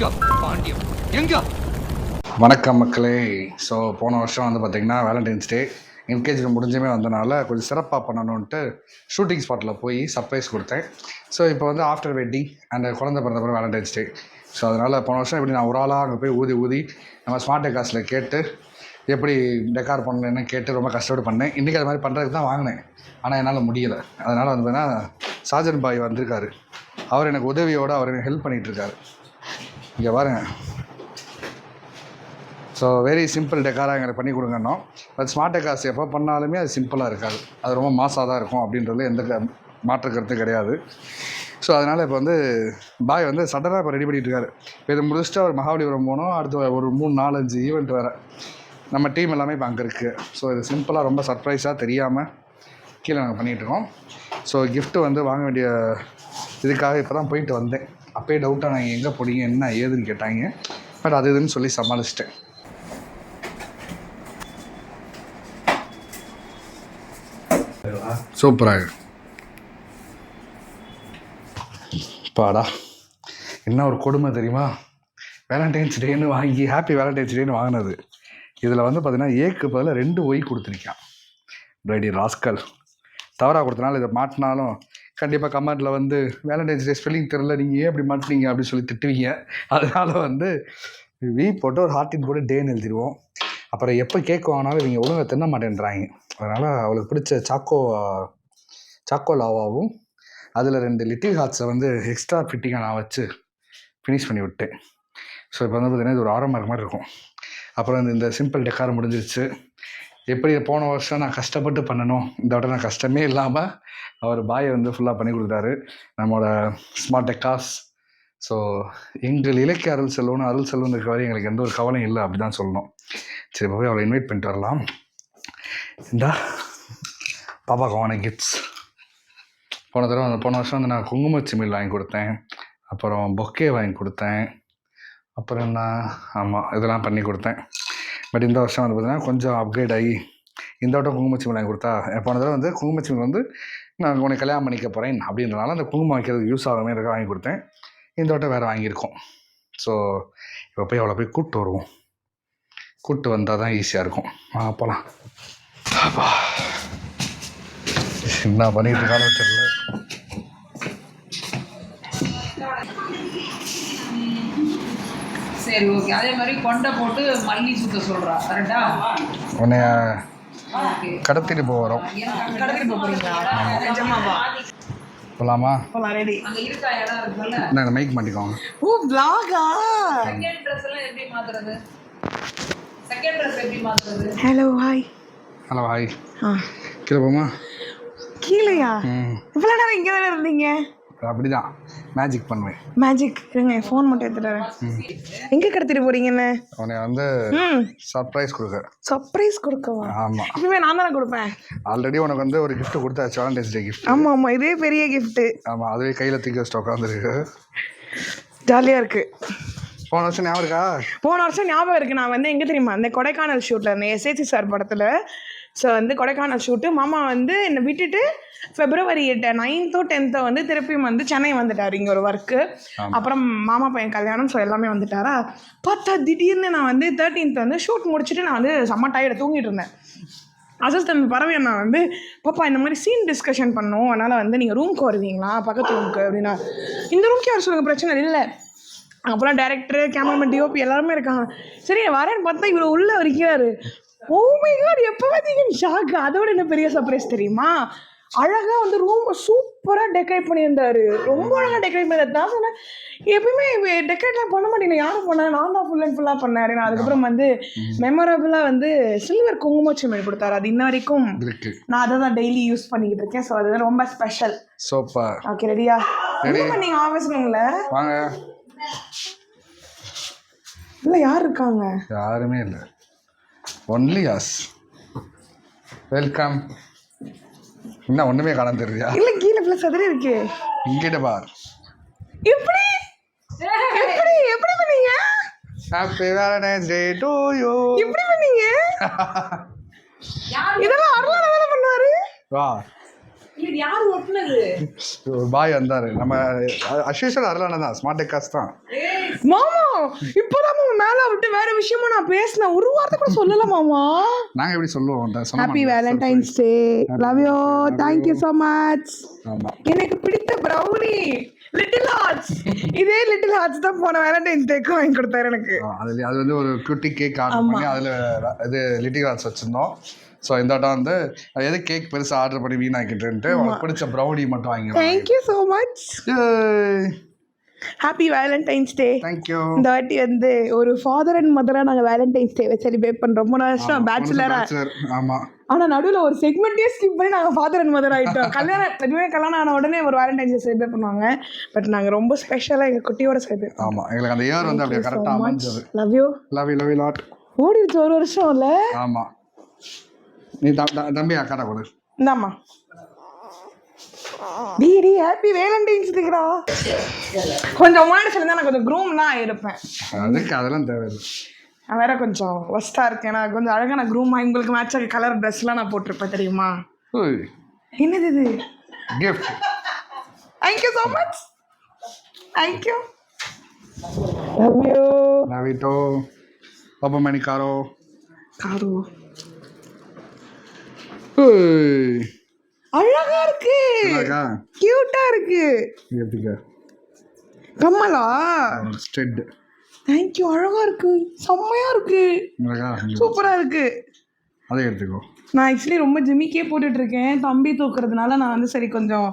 எங்க பாண்டியம் எங்க? வணக்கம் மக்களே. ஸோ போன வருஷம் வந்து பார்த்திங்கன்னா வேலண்டைன்ஸ் டே என்கேஜ்மெண்ட் முடிஞ்சுமே வந்தனால கொஞ்சம் சிறப்பாக பண்ணணுன்ட்டு ஷூட்டிங் ஸ்பாட்டில் போய் சர்ப்ரைஸ் கொடுத்தேன். ஸோ இப்போ வந்து ஆஃப்டர் வெட்டிங் அண்ட் குழந்தை பிறந்தப்பறம் வேலண்டைன்ஸ் டே ஸோ அதனால் போன வருஷம் எப்படி நான் ஒரு ஆளாக அங்கே போய் ஊதி ஊதி நம்ம ஸ்மார்ட் காசில் கேட்டு எப்படி டெக்கார் பண்ணணுன்னு கேட்டு ரொம்ப கஷ்டப்பட்டு பண்ணேன். இன்றைக்கி அது மாதிரி பண்ணுறதுக்கு தான் வாங்கினேன். ஆனால் என்னால் முடியலை. அதனால் வந்து பார்த்தீங்கன்னா சாஜன் பாய் வந்திருக்காரு. அவர் எனக்கு உதவியோடு அவர் எனக்கு ஹெல்ப் பண்ணிகிட்ருக்காரு இங்கே பாருங்க. ஸோ வெரி சிம்பிள் டெக்காராக எங்களுக்கு பண்ணி கொடுங்கன்னோம் அது ஸ்மார்ட் டெக்காஸ் எப்போ பண்ணாலுமே அது சிம்பிளாக இருக்காது. அது ரொம்ப மாசாக தான் இருக்கும் அப்படின்றது எந்த க- மாற்று கருத்து கிடையாது. ஸோ அதனால் இப்போ வந்து பாய் வந்து சடனாக இப்போ ரெடி பண்ணிகிட்டு இருக்காரு. இப்போ இதை முடிச்சுட்டு அவர் மகாபலிபுரம் போனோம் அடுத்து ஒரு மூணு நாலஞ்சு ஈவெண்ட் வேறு. நம்ம டீம் எல்லாமே இப்போ அங்கே இருக்குது ஸோ இது சிம்பிளாக ரொம்ப சர்ப்ரைஸாக தெரியாமல் கீழே நாங்கள் பண்ணிகிட்ருக்கோம் ஸோ கிஃப்ட்டு வந்து வாங்க வேண்டிய இதுக்காக இப்போ தான் போயிட்டு வந்தேன். அப்போயே டவுட்டாக நான் எங்கே போனீங்க? என்ன ஏதுன்னு கேட்டாங்க. பட் அது இதுன்னு சொல்லி சமாளிச்சிட்டேன். சூப்பராக பாடா. என்ன ஒரு கொடுமை தெரியுமா? வேலண்டைன்ஸ் டேன்னு வாங்கி ஹாப்பி வேலண்டைன்ஸ் டேன்னு வாங்கினது. இதில் வந்து பார்த்தீங்கன்னா ஏக்கு பதில் ரெண்டு ஒய் கொடுத்துருக்கான். ரெடி ராஸ்கல் தவறாக கொடுத்தனால இதை மாட்டினாலும் கண்டிப்பாக கமெண்ட்டில் வந்து வேலண்டைன்ஸ் டே ஸ்பெல்லிங் தெரில நீங்கள் ஏன் இப்படி மாட்டினீங்க? அப்படின்னு சொல்லி திட்டுவீங்க. அதனால் வந்து வி போட்டு ஒரு ஹார்டின் போட்டு டேன்னு எழுதிடுவோம் அப்புறம் எப்போ கேக் வாங்கினாலும் இவங்க ஒழுங்காக தின்ன மாட்டேன்றாங்க. அதனால் அவளுக்கு பிடிச்ச சாக்கோ சாக்கோ லாவாவும் அதில் ரெண்டு லிட்டில் ஹார்ட்ஸை வந்து எக்ஸ்ட்ரா ஃபிட்டிங்காக நான் வச்சு ஃபினிஷ் பண்ணி விட்டேன். ஸோ இப்போ வந்து பார்த்தீங்கன்னா இது ஒரு ஆரம்பம் மாதிரி இருக்கும். அப்புறம் இந்த- இந்த சிம்பிள் டெக்காரம் முடிஞ்சிருச்சு. எப்படி போன வருஷம் நான் கஷ்டப்பட்டு பண்ணணும் இந்த விட நான் கஷ்டமே இல்லாமல் அவர் பாயை வந்து ஃபுல்லாக பண்ணி கொடுத்தாரு நம்மளோட ஸ்மார்ட் டெக்காஸ் ஸோ எங்கள் இலக்கிய அருள் செல்வம்னு அருள் செல்வம் இருக்க வரை எங்களுக்கு எந்த ஒரு கவலையும் இல்லை அப்படி தான் சொல்லணும். சரி போய் அவளை இன்வைட் பண்ணிட்டு வரலாம். இந்தா பாப்பா வாங்கின கிஃப்ட்ஸ் போன தடவை அந்த போன வருஷம் வந்து நான் குங்குமச்சிமில் வாங்கி கொடுத்தேன். அப்புறம் பொக்கே வாங்கி கொடுத்தேன். அப்புறம் என்ன? ஆமாம் இதெல்லாம் பண்ணி கொடுத்தேன். பட் இந்த வருஷம் வந்து பார்த்தீங்கன்னா கொஞ்சம் அப்கிரேட் ஆகி இந்த வட்டம் குங்குமச்சிமிழ் வாங்கி கொடுத்தா போன தடவை வந்து குங்குமச்சிமிழ் வந்து நான் உனக்கு கல்யாணம் பண்ணிக்க போகிறேன் அப்படின்றனால அந்த குங்குமம் வைக்கிறதுக்கு யூஸ் ஆகிற மாதிரி வாங்கி கொடுத்தேன். இந்த வட்டம் வேறு வாங்கியிருக்கோம். ஸோ இப்போ போய் அவ்வளோ போய் கூப்பிட்டு வருவோம். கூப்பிட்டு வந்தால் தான் ஈஸியாக இருக்கும். ஆ போகலாம் அப்பா. என்ன பண்ணிட்டு இருக்காலும் தெரியல. சரி ஓகே அதே மாதிரி கொண்டை போட்டு மல்லி சுத்த சொல்றா. கரெக்டா உன்னைய கடத்திட்டு போகிறோம் கடத்திட்டு போறீங்களா? நிஜமாவா போகலாமா போலாம்? ரெடி அங்க இருக்கா இடம் இருக்குல்ல? நான் மைக் மாட்டிக்கோங்க. ஓ பிளாகா செகண்ட் ட்ரெஸ் எல்லாம் எப்படி மாத்துறது? செகண்ட் ட்ரெஸ் எப்படி மாத்துறது? ஹலோ ஹாய் ஹலோ ஹாய் ஆ. கீழே போமா? கீழையா? ம். இவ்வளோ நேரம் இங்கே தானே இருந்தீங்க? அப்படி தான் மேஜிக் பண்ணுவேன் மேஜிக் இருங்க ஃபோன் மட்டும் எடுத்துட்டு எங்கே கடத்திட்டு போறீங்கன்னு? உன்னை வந்து சர்ப்ரைஸ் கொடுக்க சர்ப்ரைஸ் கொடுக்கவா? ஆமாம் எப்பவுமே நான் தானே கொடுப்பேன். ஆல்ரெடி உனக்கு வந்து ஒரு gift கொடுத்தாச்சு வேலண்டைன்ஸ் டே gift. ஆமாம் ஆமாம் இதே பெரிய கிஃப்ட்டு ஆமாம் அதுவே கையில் தூக்கி வச்சுட்டு உட்காந்துருக்கு ஜாலியாக இருக்கு. போன வருஷம் ஞாபகம் இருக்கா? போன வருஷம் ஞாபகம் இருக்கு. நான் வந்து எங்கே தெரியுமா அந்த கொடைக்கானல் ஷூட்டில் இருந்தேன் எஸ்ஏசி சார் படத்தில் ஸோ வந்து கொடைக்கானல் ஷூட்டு மாமா வந்து என்னை விட்டுட்டு ஃபெப்ரவரி எட்டு நைன்த்தோ டென்த்தோ வந்து திருப்பியும் வந்து சென்னை வந்துட்டார். இங்கே ஒரு ஒர்க்கு அப்புறம் மாமா பையன் கல்யாணம் ஸோ எல்லாமே வந்துட்டாரா? பார்த்தா திடீர்னு நான் வந்து தேர்ட்டீன்த் வந்து ஷூட் முடிச்சுட்டு நான் வந்து செம்ம டயர்டு தூங்கிட்டு இருந்தேன். அசிஸ்டன்ட் பறவை நான் வந்து பாப்பா இந்த மாதிரி சீன் டிஸ்கஷன் பண்ணோம். அதனால் வந்து நீங்கள் ரூம்க்கு வருவீங்களா? பக்கத்து ரூமுக்கு அப்படின்னா. இந்த ரூம்க்கு வர சொல்லுங்க? பிரச்சனை இல்லை. அப்புறம் டேரக்டர் கேமராமேன் டிஓபி எல்லாருமே இருக்காங்க. சரி வரேன்னு பார்த்தா இவர் உள்ள இருக்கிறாரு ஓ மை காட் எப்போ பார்த்தீங்க ஷாக் அதோட என்ன பெரிய சர்ப்ரைஸ் தெரியுமா? அழகாக வந்து ரூம் சூப்பராக டெக்கரேட் பண்ணியிருந்தாரு. ரொம்ப அழகாக டெக்கரேட் பண்ணியிருந்தாரு. நான் சொன்னேன் எப்பயுமே டெக்கரேட்லாம் பண்ண மாட்டேங்க யாரும் பண்ணேன் நான் தான் ஃபுல் அண்ட் ஃபுல்லாக பண்ணேன். நான் அதுக்கப்புறம் வந்து மெமரபுளாக வந்து சில்வர் குங்குமச்சிமிழ் கொடுத்தாரு. அது இன்ன வரைக்கும் நான் அதை தான் டெய்லி யூஸ் பண்ணிக்கிட்டு இருக்கேன். ஸோ அது ரொம்ப ஸ்பெஷல் சூப்பர் ஓகே ரெடியா என்ன பண்ணீங்க ஆஃபீஸ்னுங்களே வாங்க. இல்லை யார் இருக்காங்க? யாருமே இல்லை. ஒன்லி யாஸ் வெல்கம் என்ன காண தெரியுதா இல்லை கீழே பிள்ளை சதுரி இருக்கு. இங்கிட்ட பார் எப்படி? எப்படி எப்படி பண்ணீங்க? Happy Valentine's day to you எப்படி பண்ணீங்க? இதெல்லாம் அருளான தானே பண்ணுவாரு? வா. யார் ஒட்டுனது? ஒரு பாய் வந்தார். நம்ம அஸ்யூஷுவல் அருளான தான். ஸ்மார்ட் டெக்காஸ் தான். மாமா இப்பதான் மாமா மேல விட்டு வேற விஷயமா நான் பேசினேன். ஒரு வார்த்தை கூட சொல்லல மாமா. நாங்கள் எப்படி சொல்லுவோம்? Happy. Valentine's day love you thank you so much ஆமா. எனக்கு பிடித்த ப்ரௌனி லிட்டில் ஹார்ட்ஸ் இதே லிட்டில் ஹார்ட்ஸ் தான் போன வேலண்டைன்ஸ் டேக்கு வாங்கி கொடுத்தாரு எனக்கு. அதுல அது வந்து ஒரு குட்டி கேக் ஆர்டர் பண்ணி அதில் இது லிட்டி கிளாஸ் வச்சுருந்தோம். ஸோ இந்த வட்டம் வந்து எது கேக் பெருசாக ஆர்டர் பண்ணி வீணாக்கிட்டுன்ட்டு உனக்கு பிடிச்ச ப்ரௌனி மட்டும் வாங்கிடுவோம் thank you so much happy Valentine's day thank you இந்த வாட்டி வந்து ஒரு ஃபாதர் அண்ட் மதரா நாங்க வேலண்டைன்ஸ் டே செலிப்ரேட் பண்றோம். ரொம்ப வருஷம் பேச்சுலரா ஆமாம் ஆனா நடுவுல ஒரு செக்மெண்ட்டே ஸ்கிப் பண்ணி நாங்க ஃபாதர் அண்ட் மதர் ஆயிட்டோம். கல்யாணம் எதுவுமே கல்யாணம் ஆன உடனே ஒரு வேலண்டைன்ஸ் டே செலிப்ரேட் பண்ணுவாங்க. பட் நாங்க ரொம்ப ஸ்பெஷலா எங்க குட்டியோட செலிப்ரேட் ஆமாம் எங்களுக்கு அந்த இயர் வந்து அப்படியே கரெக்டாக அமைஞ்சது. Love you love you love you lot ஓடிடுச்சு ஒரு வருஷம் இல்ல? ஆமாம் நீ தம்பி அக்காட்ட கொடு. இந்தாம்மா. டிடி ஹாப்பி வேலண்டைன்ஸ் டேடா கொஞ்சம் முன்னாடி சொல்லிருந்தா நான் கொஞ்சம் க்ரூம்லாம் ஆயிருப்பேன் அதுக்கு அதெல்லாம் தேவையில்லை. நான் வேற கொஞ்சம் ஒஸ்டா இருக்கேன். நான் கொஞ்சம் அழகான க்ரூம் உங்களுக்கு மேட்ச் ஆக கலர் ட்ரெஸ்லாம் நான் போட்டிருப்பேன் தெரியுமா? என்னது இது? Gift thank you so much thank you love you love you to open பண்ணி காரோ காரு. அழகா இருக்கு. அழகா? கியூட்டா இருக்கு. எடுத்துக்க கம்மலா ஸ்டெட் தேங்க்யூ அழகா இருக்கு. செம்மையா இருக்கு. அழகா சூப்பரா இருக்கு. அதை எடுத்துக்கோ. நான் ஆக்சுவலி ரொம்ப ஜிமிக்கே போட்டுட்டு இருக்கேன் தம்பி தூக்குறதுனால நான் வந்து சரி கொஞ்சம்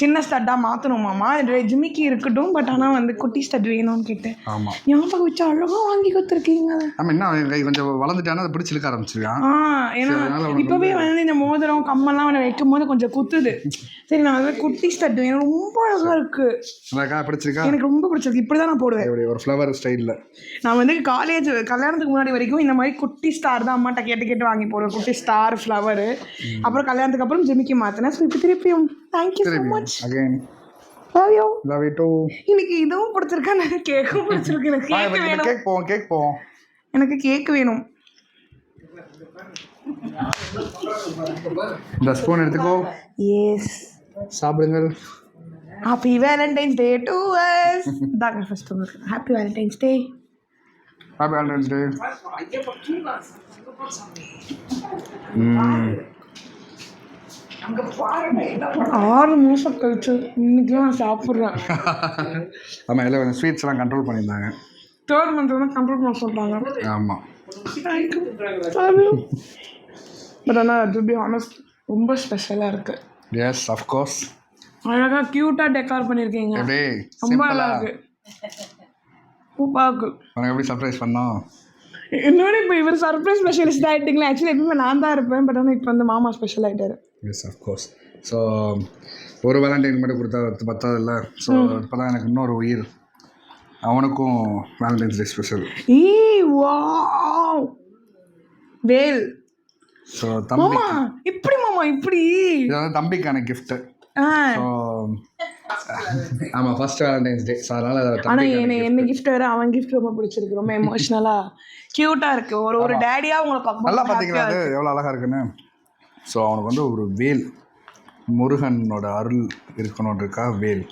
சின்ன ஸ்டட்டாக மாற்றணுமாமா ஜிமிக்கி இருக்கட்டும் பட் ஆனால் வந்து குட்டி ஸ்டட் வேணும்னு கேட்டேன். ஆமாம் ஞாபகம் வச்சு அழகாக வாங்கி கொடுத்துருக்கீங்க. ஆமாம் என்ன கொஞ்சம் வளர்ந்துட்டானா அதை பிடிச்சி இழுக்க ஆரம்பிச்சிருக்கான். ஆ ஏன்னா இப்போவே வந்து இந்த மோதிரம் கம்மெல்லாம் அவனை வைக்கும் போது கொஞ்சம் குத்துது. சரி நான் வந்து குட்டி ஸ்டட் வேணும். ரொம்ப அழகாக இருக்கு. அழகா பிடிச்சிருக்கா? எனக்கு ரொம்ப பிடிச்சிருக்கு. இப்படி தான் நான் போடுவேன். ஒரு ஃப்ளவர் ஸ்டைலில் நான் வந்து காலேஜ் கல்யாணத்துக்கு முன்னாடி வரைக்கும் இந்த மாதிரி குட்டி ஸ்டார் தான் அம்மாட்ட கேட்டு கேட்டு வாங்கி போடுவேன். குட்டி ஸ்டார் ஃப்ளவரு அப்புறம் கல்யாணத்துக்கு அப்புறம் ஜிமிக்கி மாற்றினேன் ஸோ இப்போ திருப்பியும் thank you so much again love you love you too எனக்கு இதுவும் பிடிச்சிருக்கா? எனக்கு கேக்கும் பிடிச்சிருக்கு. எனக்கு கேக் வேணும். கேக் போவோம் கேக் போவோம். எனக்கு கேக் வேணும். இந்த ஸ்பூன் எடுத்துக்கோ. எஸ் சாப்பிடுங்கள். Happy Valentine's day to us தாங்க ஃபர்ஸ்ட் உங்களுக்கு happy Valentine's day happy Valentine's day ஆறு மாதம் கழிச்சு இன்னைக்கு நான் சாப்பிட்றேன். ஆமாம் எல்லாம் கொஞ்சம் ஸ்வீட்ஸ்லாம் கண்ட்ரோல் பண்ணியிருந்தாங்க. தேர்ட் மந்த் வந்து கண்ட்ரோல் பண்ண சொல்கிறாங்க ஆமாம் பட் ஆனால் டு பி ஆனஸ்ட் ரொம்ப ஸ்பெஷலாக இருக்கு. எஸ் அஃப்கோர்ஸ் அழகாக க்யூட்டாக டெக்கார் பண்ணியிருக்கீங்க. ரொம்ப நல்லா சிம்பிளா இருக்கு சூப்பராக இருக்கு. உனக்கு எப்படி சர்ப்ரைஸ் பண்ணோம்? இன்னொரு இப்போ இவர் சர்ப்ரைஸ் ஸ்பெஷலிஸ்ட் ஆகிட்டிங்களா ஆக்சுவலி எப்பவுமே நான் தான் இருப்பேன் பட் ஆனால் இப்போ வந்து மாமா ஸ்பெஷல் ஆகிட்டாரு எஸ் அஃப்கோர்ஸ் ஸோ ஒரு வேலண்டைன் மட்டும் கொடுத்தா அது பத்தாதில்ல? ஸோ இப்போ தான் எனக்கு இன்னொரு உயிர். அவனுக்கும் வேலண்டைன்ஸ் டே ஸ்பெஷல் ஈ வாவ். வேல். ஸோ தம்பி இப்படி மாமா இப்படி. தம்பிக்கான கிஃப்ட்டு ஆ. ஸோ ஆமாம் ஃபர்ஸ்ட் வேலண்டைன்ஸ் டே ஸோ அதனால் ஆனா தம்பி என்ன என்ன கிஃப்ட் வேற அவன் கிஃப்ட் ரொம்ப பிடிச்சிருக்கு. ரொம்ப எமோஷனலா கியூட்டா இருக்கு. ஒரு ஒரு டேடியா உங்களை நல்லா பார்த்தீங்களா அது? எவ்வளோ அழகாக இருக்குன்னு? ஸோ அவனுக்கு வந்து ஒரு வேல் முருகனோட அருள் இருக்கணுன்றக்கா வேல்.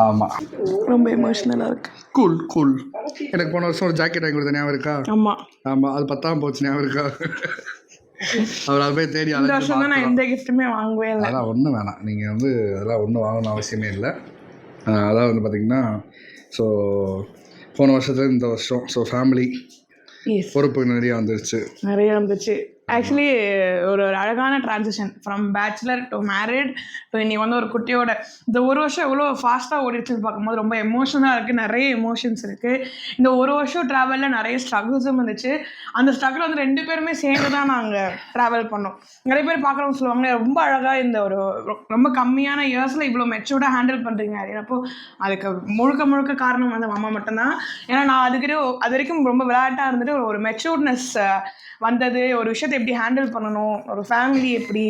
ஆமாம் ரொம்ப எமோஷனலா இருக்கு. கூல் கூல் எனக்கு போன வருஷம் ஒரு ஜாக்கெட் வாங்கி கொடுத்த ஞாபகம் இருக்கா? ஆமா. ஆமாம் அது பத்தாம் போச்சு ஞாபகம் இருக்கா? அவர் போய் தேடி இந்த வருஷம் தான் நான் எந்த கிஃப்ட்டுமே வாங்கவே இல்லை. அதெல்லாம் ஒன்றும் வேணாம். நீங்கள் வந்து அதெல்லாம் ஒன்றும் வாங்கணும் அவசியமே இல்லை. அதான் வந்து பார்த்தீங்கன்னா ஸோ போன வருஷத்துல இந்த வருஷம் ஸோ ஃபேமிலி பொறுப்பு நிறைய வந்துருச்சு. நிறைய இருந்துச்சு ஆக்சுவலி ஒரு ஒரு அழகான transition from bachelor to married to இன்னைக்கு வந்து ஒரு குட்டியோட இந்த ஒரு வருஷம் எவ்வளோ ஃபாஸ்ட்டாக ஓடிடுச்சுன்னு பார்க்கும்போது ரொம்ப எமோஷனாக இருக்குது நிறைய எமோஷன்ஸ் இருக்குது இந்த ஒரு வருஷம் ட்ராவலில் நிறைய ஸ்ட்ரகிள்ஸும் இருந்துச்சு. அந்த ஸ்ட்ரகிள் வந்து ரெண்டு பேருமே சேர்ந்து தான் நாங்கள் ட்ராவல் பண்ணோம். நிறைய பேர் பார்க்குறவங்க சொல்லுவாங்க ரொம்ப அழகாக இந்த ஒரு ரொம்ப கம்மியான இயர்ஸில் இவ்வளோ மெச்சூர்டாக ஹேண்டில் பண்ணுறீங்க அப்படின்னப்போ அதுக்கு முழுக்க முழுக்க காரணம் வந்து அம்மா மட்டும்தான் ஏன்னா நான் அதுக்கிட்ட அது வரைக்கும் ரொம்ப விளையாட்டாக இருந்துட்டு ஒரு- ஒரு மெச்சூர்ட்னஸ் வந்தது ஒரு விஷயத்தை எப்படி ஹேண்டில் பண்ணணும்? ஒரு ஃபேமிலி எப்படி?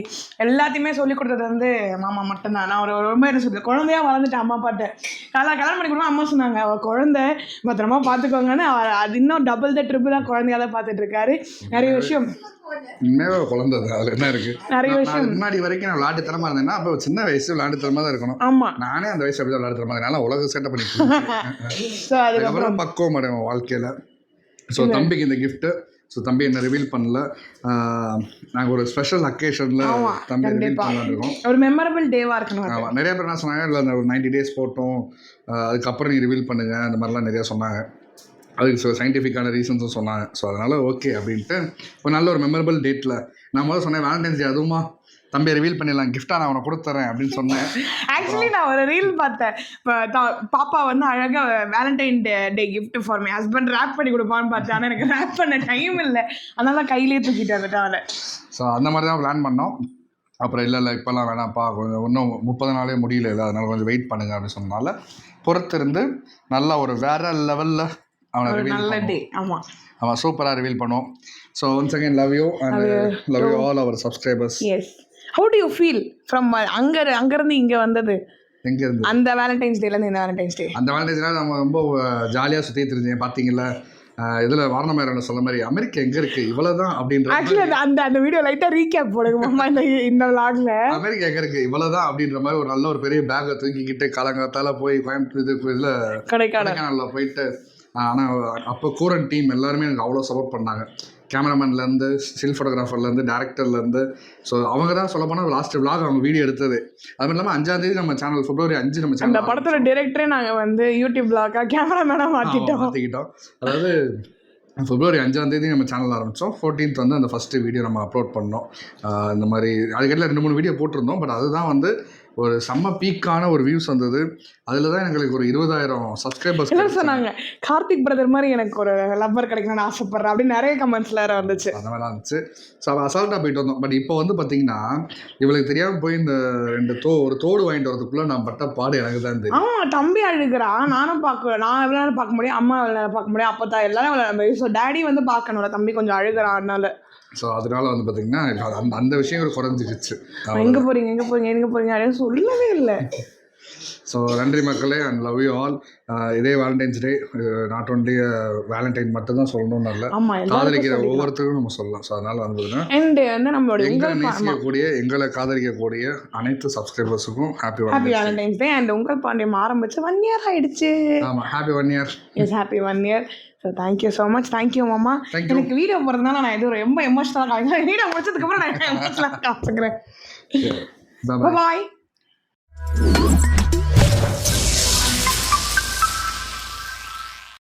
எல்லாத்தையுமே சொல்லி கொடுத்தது வந்து மாமா மட்டும்தான். நான் ஒரு ரொம்ப என்ன சொல்றது குழந்தையா வளர்ந்துட்டேன் அம்மா பாட்ட காலா கல்யாணம் பண்ணி கொடுக்கும் அம்மா சொன்னாங்க அவள் குழந்தை பத்திரமா பார்த்துக்கோங்கன்னு அது இன்னும் டபுள் த ட்ரிப்பு தான் குழந்தையா தான் பார்த்துட்டு இருக்காரு. நிறைய விஷயம். உண்மையாவே ஒரு குழந்தை அதில் என்ன இருக்கு? நிறைய விஷயம். முன்னாடி வரைக்கும் நான் விளையாட்டுத்தனமா இருந்தேன்னா அப்போ சின்ன வயசு விளையாட்டுத்தனமா தான் இருக்கணும். ஆமா. நானே அந்த வயசு அப்படி தான் விளையாடுற மாதிரி நல்லா உலக சேட்டை பண்ணிட்டு அதுக்கப்புறம் அதுக்கப்புறம் பக்குவம் அடைவோம் வாழ்க்கையில். ஸோ தம்பிக்கு இந்த கிஃப்ட்டு ஸோ தம்பி என்ன ரிவீல் பண்ணல. நாங்கள் ஒரு ஸ்பெஷல் அக்கேஷனில் தம்பி ரிவீல் இருக்கோம். ஒரு மெமரபிள் டேவா இருக்கணும். ஆமாம் நிறைய பேர் என்ன சொன்னாங்க இல்லை அந்த ஒரு நைன்டி டேஸ் போட்டோம். அதுக்கப்புறம் நீ ரிவீல் பண்ணுங்க. அந்த மாதிரிலாம் நிறையா சொன்னாங்க. அதுக்கு சில சயின்டிஃபிக்கான ரீசன்ஸும் சொன்னாங்க. ஸோ அதனால் ஓகே அப்படின்ட்டு ஒரு நல்ல ஒரு மெமரபிள் டேட்டில் நான் முதல்ல சொன்னேன் வேலண்டைன்ஸ் டே அதுவுமா? தம்பியை ரிவீல் பண்ணிடலாம். கிஃப்டாக நான் உனக்கு கொடுத்துறேன் அப்படின்னு சொன்னேன். ஆக்சுவலி நான் ஒரு ரீல் பார்த்தேன். பாப்பா வந்து அழகா Valentine day day gift for my husband wrap பண்ணி கொடுப்பான்னு பார்த்தேன். ஆனால் எனக்கு ரேப் பண்ண டைம் இல்லை. அதனால கையிலேயே தூக்கிட்டு வந்துட்டேன் அவளை ஸோ அந்த மாதிரி தான் பிளான் பண்ணோம். அப்புறம் இல்லை இல்லை இப்போல்லாம் வேணாம்ப்பா. கொஞ்சம் இன்னும் முப்பது நாளே முடியல இல்லை. அதனால கொஞ்சம் வெயிட் பண்ணுங்க அப்படின்னு சொன்னனால பொறுத்திருந்து நல்லா ஒரு வேற லெவலில் அவனை ரிவீல் நல்ல டே ஆமா. அவன் சூப்பராக ரிவீல் பண்ணுவோம் so once again love you and love you all our subscribers yes how do you feel from அங்க அங்கேருந்து இங்கே வந்தது? அந்த வேலண்டைன்ஸ் டேலேருந்து இந்த வேலண்டைன்ஸ் டே அந்த வேலண்டைன்ஸ் நம்ம ரொம்ப ஜாலியாக சுற்றி தெரிஞ்சேன் பார்த்தீங்களா இதில் வாரணமாயிரம் சொல்ல மாதிரி அமெரிக்கா எங்கே இருக்குது இவ்வளோ தான் அப்படின்ற ஆக்சுவலி அந்த அந்த வீடியோ லைட்டாக ரீகேப் போடுங்க மாமா இந்த இந்த vlogல. அமெரிக்கா எங்கே இருக்குது இவ்வளோ தான் அப்படின்ற மாதிரி ஒரு நல்ல ஒரு பெரிய பேக்கை தூக்கிக்கிட்டு காலங்காத்தால போய் கோயம்புத்தூர் இது இதில் கொடைக்கானல். கொடைக்கானலில் போயிட்டு ஆனால் அப்போ கூரன் டீம் எல்லாருமே எனக்கு அவ்வளோ சப்போர்ட் பண்ணாங்க. கேமராமேன்லேருந்து ஸ்டில் ஃபோட்டோகிராஃபர்லேருந்து டேரக்டர்லேருந்து ஸோ அவங்க தான் சொல்ல போனால் லாஸ்ட் vlog அவங்க வீடியோ எடுத்தது. அது இல்லாமல் அஞ்சாந்தேதி நம்ம சேனல் பிப்ரவரி அஞ்சு நம்ம அந்த சேனல் படத்தோட டிரெக்டரே நாங்க வந்து யூடியூப் vlog-ஆ கேமராமேனாக மாற்றிட்டோம் மாற்றிக்கிட்டோம் அதாவது பிப்ரவரி அஞ்சாம் தேதி நம்ம சேனல் ஆரம்பித்தோம் ஃபோர்டீன்த் வந்து அந்த ஃபஸ்ட்டு வீடியோ நம்ம அப்லோட் பண்ணோம். இந்த மாதிரி அதுக்கெல்லாம் ரெண்டு மூணு வீடியோ போட்டிருந்தோம். பட் அதுதான் வந்து ஒரு செம்ம பீக்கான ஒரு வியூஸ் வந்தது. அதில் தான் எங்களுக்கு ஒரு இருபதாயிரம் சப்ஸ்கிரைபர்ஸ் எல்லாரும் சொன்னாங்க? கார்த்திக் பிரதர் மாதிரி எனக்கு ஒரு லவ்வர் கிடைக்கணும்னு ஆசைப்படுறேன் அப்படின்னு நிறைய கமெண்ட்ஸ்ல வந்துச்சு. அந்த மாதிரிலாம் இருந்துச்சு. ஸோ அவள் அசால்ட்டாக போயிட்டு வந்தோம். பட் இப்போ வந்து பார்த்தீங்கன்னா இவளுக்கு தெரியாமல் போய் இந்த ரெண்டு தோ ஒரு தோடு வாங்கிட்டு வரதுக்குள்ளே நான் பட்ட பாடு எனக்கு தான் தெரியும். ஆமா தம்பி அழுகுறான் நானும் பார்க்க நான் எவ்வளோ நேரம் பார்க்க முடியும். அம்மா எவ்வளோ நேரம் பார்க்க முடியும். அப்போ தான் எல்லாரும் ஸோ டேடி வந்து பார்க்கணும்ல. தம்பி கொஞ்சம் அழுகுறான் அதனால ஸோ அதனால வந்து பார்த்தீங்கன்னா அந்த அந்த விஷயங்கள் குறைஞ்சிக்கிச்சு எங்க போறீங்க? எங்க போறீங்க? எங்க போறீங்க? அப்படின்னு சொல்லவே இல்லை. ஸோ நன்றி மக்களே அண்ட் லவ் யூ ஆல் இதே Valentine's day not only Valentine மட்டும் தான் சொல்லணும்னு இல்லை காதலிக்கிற ஒவ்வொருத்தருக்கும் நம்ம சொல்லலாம். ஸோ அதனால வந்து பார்த்தீங்கன்னா அண்ட் வந்து நம்மளோட எங்களை நேசிக்கக்கூடிய எங்களை காதலிக்கக்கூடிய அனைத்து சப்ஸ்கிரைபர்ஸுக்கும் happy happy Valentine's day and உங்கள் பாண்டியம் ஆரம்பிச்சு ஒன் இயர் ஆயிடுச்சு. ஆமாம் happy one year yes happy one year so thank you so much thank you மாமா Thank you. எனக்கு வீடியோ போகிறதுனால நான் இது ரொம்ப எமோஷனலாக காமிக்கிறேன் வீடியோ முடிச்சதுக்கப்புறம் நான் எமோஷனலாக காமிச்சுக்கிறேன். பாய்